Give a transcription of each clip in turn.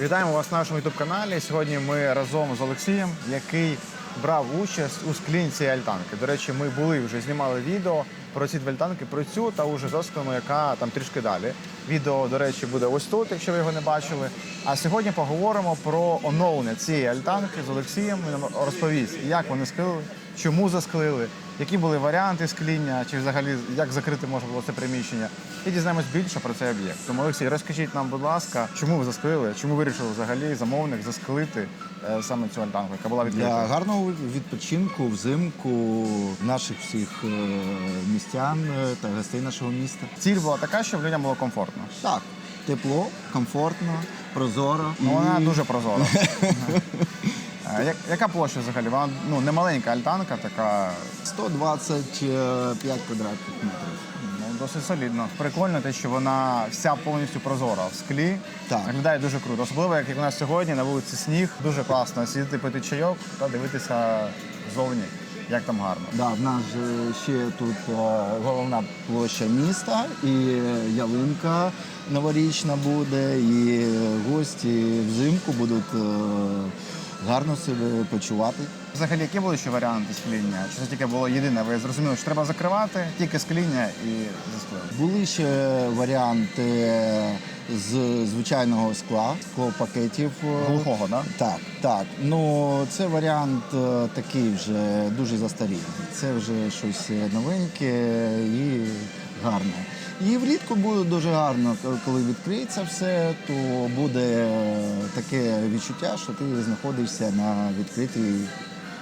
Вітаємо вас на нашому youtube каналі. Сьогодні ми разом з Олексієм, який брав участь у склінці альтанки. До речі, ми були вже знімали відео про ці дві альтанки, про цю та уже зосклену, яка там трішки далі. Відео, до речі, буде ось тут, якщо ви його не бачили. А сьогодні поговоримо про оновлення цієї альтанки з Олексієм. Він нам розповість, як вони склили, чому засклили, які були варіанти скління, чи взагалі як закрити можна було це приміщення. І дізнаємось більше про цей об'єкт. Тому Олексій, розкажіть нам, будь ласка, чому ви засклили, чому вирішили взагалі замовник засклити е, саме цю альтанку, яка була відкрита? Для гарного відпочинку взимку наших всіх е, містян е, та гостей нашого міста. Ціль була така, щоб людям було комфортно. Так, тепло, комфортно, прозоро. Ну, вона дуже прозора. Е, як- Яка площа взагалі? Вона ну не маленька альтанка, така 125 квадратних метрів. ну досить солідно. Прикольно те, що вона вся повністю прозора в склі. Так. Виглядає дуже круто. Особливо, як у нас сьогодні на вулиці сніг. Дуже класно сидіти пити чайок та дивитися ззовні, як там гарно. Да, в нас же ще тут е, головна площа міста, і ялинка новорічна буде, і гості взимку будуть е, гарно себе почувати. Взагалі, які були ще варіанти скління? Чи це тільки було єдине? Ви зрозуміли, що треба закривати тільки скління і засклили? Були ще варіанти з звичайного скла, склопакетів. Глухого, да? Так, так. Ну це варіант е, такий вже дуже застарілий. Це вже щось новеньке і гарне. І влітку буде дуже гарно, коли відкриється все, то буде таке відчуття, що ти знаходишся на відкритій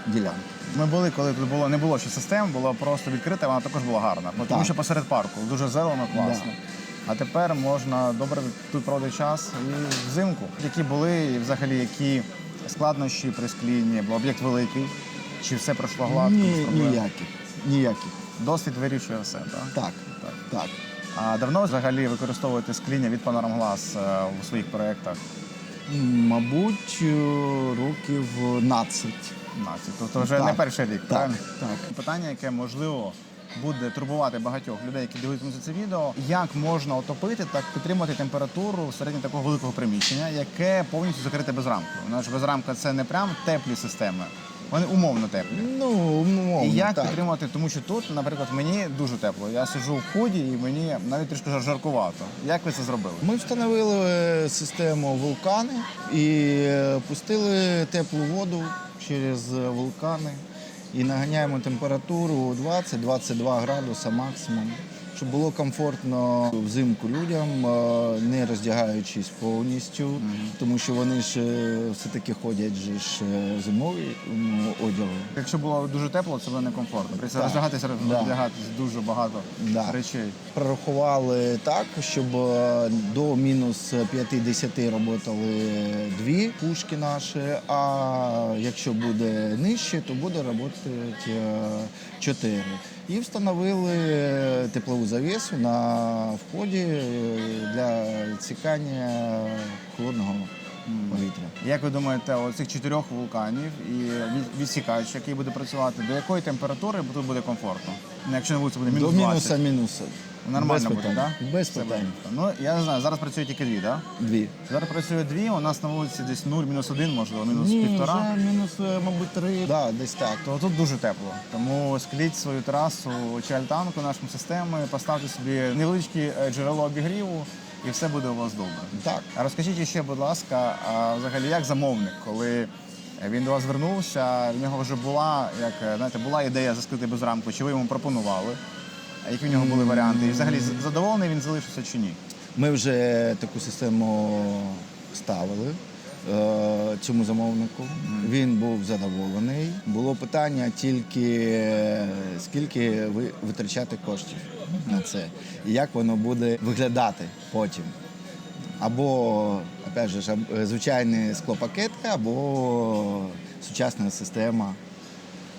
ділянці. Ми були, коли тут було не було ще систем, було просто відкрите, вона також була гарна. Тому Так. що посеред парку дуже зелено, класно. А тепер можна добре тут проводити час і взимку. Які були і взагалі які складнощі при склінні, бо об'єкт великий, чи все пройшло гладко? Ні, проблем? ніяких. Ніяких. Досвід вирішує все, так? Так, Так. так. А давно взагалі використовуєте скління від Panorama Glass е, у своїх проєктах? Мабуть, е, років 12. 15. Тобто вже Так. не перший рік, Так, правильно? так. Питання, яке можливо буде турбувати багатьох людей, які дивитимуться це відео, як можна отопити так підтримати температуру всередині такого великого приміщення, яке повністю закрите ж безрамка це не прям теплі системи, вони умовно теплі. Ну, умовно, І як так. підтримувати, тому що тут, наприклад, мені дуже тепло. Я сиджу в ході і мені навіть трішки жаркувато. Як ви це зробили? Ми встановили е, систему вулкани і е, пустили теплу воду через е, вулкани і наганяємо температуру 20-22 градуса максимум, щоб було комфортно взимку людям, е, не роздягаючись повністю, тому що вони ж е, все-таки ходять же ж е, зимовий одягу. Якщо було дуже тепло, це було некомфортно. Прийдеться Так. роздягатися, Да. дуже багато Да. речей. Прорахували так, щоб до мінус 50 працювали дві пушки наші, а якщо буде нижче, то буде працювати чотири. І встановили теплову завісу на вході е, для відсікання холодного повітря. Як ви думаєте, оцих чотирьох вулканів і відсікач, який буде працювати, до якої температури тут буде комфортно? Якщо на вулиці буде мінус До 20. мінуса мінуса. Нормально Без буде, питань. так? Без питань. Ну, я не знаю, зараз працює тільки дві, так? Дві. Зараз працює дві, у нас на вулиці десь 0, мінус 1, можливо, мінус Ні, півтора. вже мінус, е, мабуть, три. Да, десь так. То тут дуже тепло. Тому скліть свою терасу чи альтанку нашому системи, поставте собі невеличке е, джерело обігріву, і все буде у вас добре. Так. А розкажіть ще, будь ласка, а взагалі як замовник, коли він до вас звернувся, в нього вже була як е, знаєте, була ідея засклити без рамку, чи ви йому пропонували? Які в нього були варіанти? І взагалі задоволений він залишився чи ні? Ми вже таку систему ставили е, цьому замовнику. Він був задоволений. Було питання тільки скільки ви витрачати коштів на це, і як воно буде виглядати потім. Або, опять же, звичайні склопакети, або сучасна система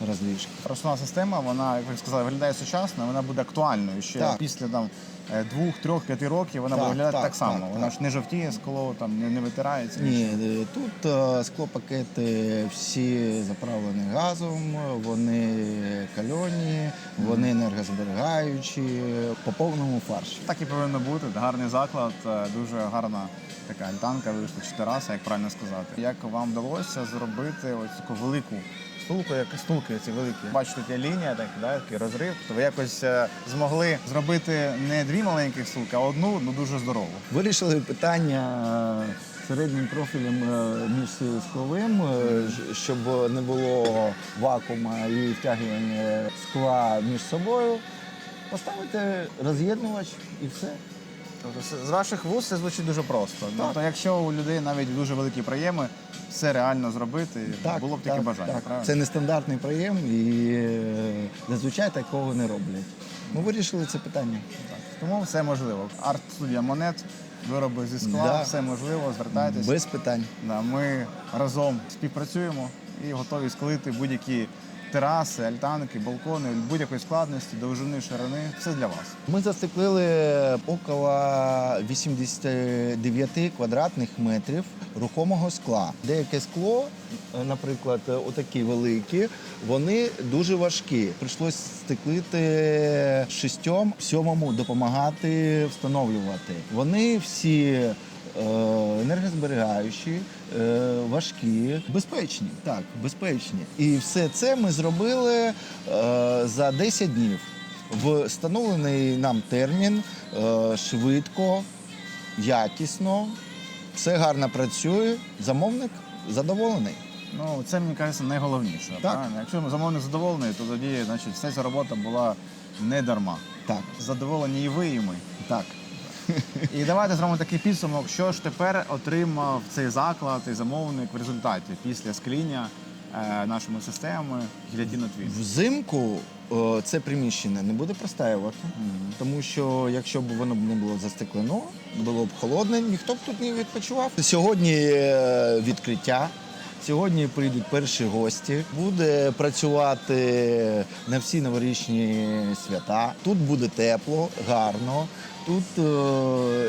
розліжки. Основна система, вона, як ви сказали, виглядає сучасно, вона буде актуальною ще Так. після там е, двох, трьох, п'яти років. Вона Так, буде виглядати так, так, само. так, вона так. ж не жовтіє скло, там не, не витирається. Ні, е, тут е, склопакети всі заправлені газом, вони кальоні, вони енергозберігаючі, по повному фарші. Так і повинно бути. Гарний заклад, дуже гарна така альтанка, вийшла чи тераса, як правильно сказати. Як вам вдалося зробити ось таку велику стулку, як стулки ці великі? Бачите, є лінія, так, да, такий розрив. То ви якось е, змогли зробити не дві маленьких стулки, а одну, ну дуже здорову. Вирішили питання е, середнім профілем е, між скловим, е, ж- щоб не було вакуума і втягування скла між собою. Поставити роз'єднувач і все. Тобто з- ваших вуст це звучить дуже просто. Тобто, якщо у людей навіть дуже великі проєми, все реально зробити, було б тільки так, бажання. так. правильно? Це нестандартний проєм і е, зазвичай такого не роблять. Ми вирішили це питання. Тому все можливо. Арт-студія монет, вироби зі скла, Да. все можливо, звертайтесь. Без питань. Да, ми разом співпрацюємо і готові склити будь-які тераси, альтанки, балкони, будь-якої складності, довжини, ширини. Все для вас. Ми застеклили около 89 квадратних метрів рухомого скла. Деяке скло, наприклад, отакі великі, вони дуже важкі. Прийшлось стеклити шістьом, сьомому допомагати встановлювати. Вони всі енергозберігаючі, е, важкі, безпечні. Так, безпечні. І все це ми зробили е, за 10 днів. В встановлений нам термін е, швидко, якісно, все гарно працює. Замовник задоволений. Ну це мені кажеться найголовніше. Правильно? Якщо замовник задоволений, то тоді значить вся ця робота була не дарма. Так, Задоволені і ви, і ми. так. І давайте зробимо такий підсумок, що ж тепер отримав цей заклад і замовник в результаті після скління е, нашими системами гілятіно твін. Взимку е, це приміщення не буде простаювати, тому що якщо б воно б не було застеклено, було б холодне, ніхто б тут не відпочивав. Сьогодні е, відкриття. Сьогодні прийдуть перші гості. Буде працювати на всі новорічні свята. Тут буде тепло, гарно. Тут е,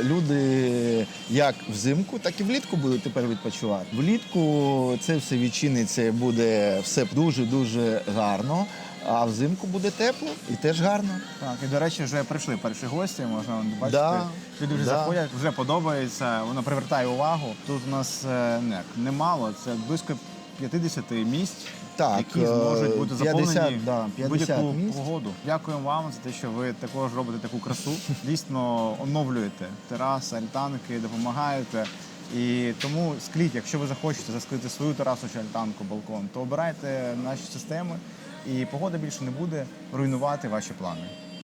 люди як взимку, так і влітку будуть тепер відпочивати. Влітку це все відчиниться, буде все дуже дуже гарно. А взимку буде тепло і теж гарно. Так, і до речі, вже прийшли перші гості, можна бачити. Да, Люди вже да. заходять, вже подобається, воно привертає увагу. Тут у нас е, не, немало, це близько 50 місць, Так, які зможуть бути 50, заповнені да, 50 будь-яку місць. погоду. Дякуємо вам за те, що ви також робите таку красу. Дійсно оновлюєте тераси, альтанки, допомагаєте. І тому скліть, якщо ви захочете засклити свою терасу чи альтанку, балкон, то обирайте наші системи, і погода більше не буде руйнувати ваші плани.